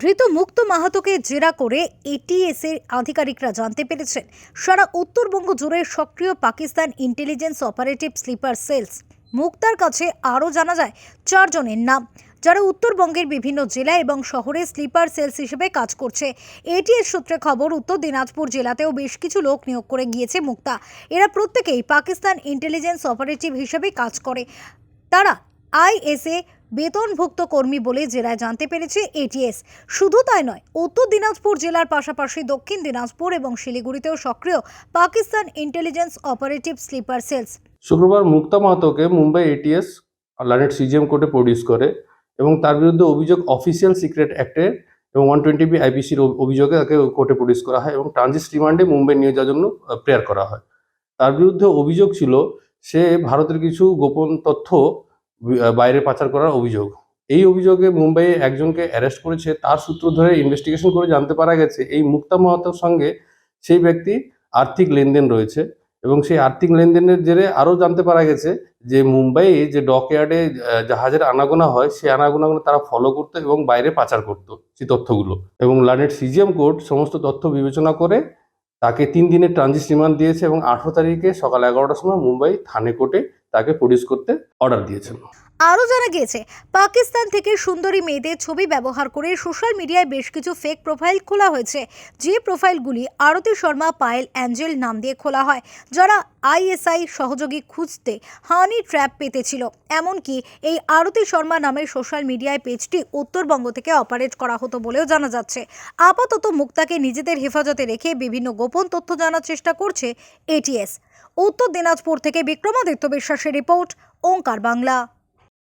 ধৃত মুক্ত মাহাতোকে জেরা করে এটিএস এর আধিকারিকরা জানতে পেরেছেন। সারা উত্তরবঙ্গ জুড়ে সক্রিয় Pakistan intelligence operative sleeper cells মুক্তার কাছে আরও জানা যায়, চারজনের নাম। যারা উত্তরবঙ্গের বিভিন্ন জেলা এবং শহরে স্লিপার সেলস হিসেবে কাজ করছে। এটিএস সূত্রে খবর, উত্তর দিনাজপুর জেলাতেও বেশ কিছু লোক নিয়োগ করে গিয়েছে মুক্তা। এরা প্রত্যেকেই পাকিস্তান ইন্টেলিজেন্স অপারেটিভ হিসেবে কাজ করে। তারা আইএসএ বেতনভুক্ত কর্মী বলে জেলায় জানতে পেরেছে এটিএস। শুধু তাই নয়, উত্তর দিনাজপুর জেলার পাশাপাশি দক্ষিণ দিনাজপুর এবং শিলিগুড়িতেও সক্রিয় Pakistan intelligence operative sleeper cells. শুক্রবার মুক্তা মাহাতোকে মুম্বাই এটিএস লানেট সিজিএম কোর্টে প্রডিউস করে এবং তার বিরুদ্ধে অভিযোগ অফিসিয়াল সিক্রেট অ্যাক্টে এবং ওয়ান টোয়েন্টি বি আইপিসির অভিযোগে তাকে কোর্টে প্রডিউস করা হয় এবং ট্রানজিট রিমান্ডে মুম্বাই নিয়ে যাওয়ার জন্য প্রেয়ার করা হয়। তার বিরুদ্ধে অভিযোগ ছিল, সে ভারতের কিছু গোপন তথ্য বাইরে পাচার করার অভিযোগ। এই অভিযোগে মুম্বাইয়ে একজনকে অ্যারেস্ট করেছে। তার সূত্র ধরে ইনভেস্টিগেশন করে জানতে পারা গেছে, এই মুক্তা মাহাতোর সঙ্গে সেই ব্যক্তি আর্থিক লেনদেন রয়েছে এবং সেই আর্থিক লেনদেনের জেরে আরও জানতে পারা গেছে যে মুম্বাইয়ে যে ডকইয়ার্ডে জাহাজের আনাগোনা হয় সেই আনাগোনাগুলো তারা ফলো করতো এবং বাইরে পাচার করতো সেই তথ্যগুলো। এবং লানেট সিজিএম কোর্ট সমস্ত তথ্য বিবেচনা করে তাকে তিন দিনের ট্রানজিট রিমান্ড দিয়েছে এবং আঠারো তারিখে সকাল এগারোটার সময় মুম্বাই থানে কোর্টে তাকে প্রডিউস করতে অর্ডার দিয়েছেন। আরও জানা গিয়েছে, পাকিস্তান থেকে সুন্দরী মেয়েদের ছবি ব্যবহার করে সোশ্যাল মিডিয়ায় বেশ কিছু ফেক প্রোফাইল খোলা হয়েছে। যে প্রোফাইলগুলি আরতি শর্মা, পায়েল অ্যাঞ্জেল নাম দিয়ে খোলা হয়, যারা আইএসআই সহযোগী খুঁজতে হানি ট্র্যাপ পেতেছিল। এমনকি এই আরতি শর্মা নামের সোশ্যাল মিডিয়ায় পেজটি উত্তরবঙ্গ থেকে অপারেট করা হতো বলেও জানা যাচ্ছে। আপাতত মুক্তাকে নিজেদের হেফাজতে রেখে বিভিন্ন গোপন তথ্য জানার চেষ্টা করছে এটিএস উত্তর দিনাজপুর থেকে বিক্রমাদিত্য বিশ্বাসের রিপোর্ট, ওঙ্কার বাংলা।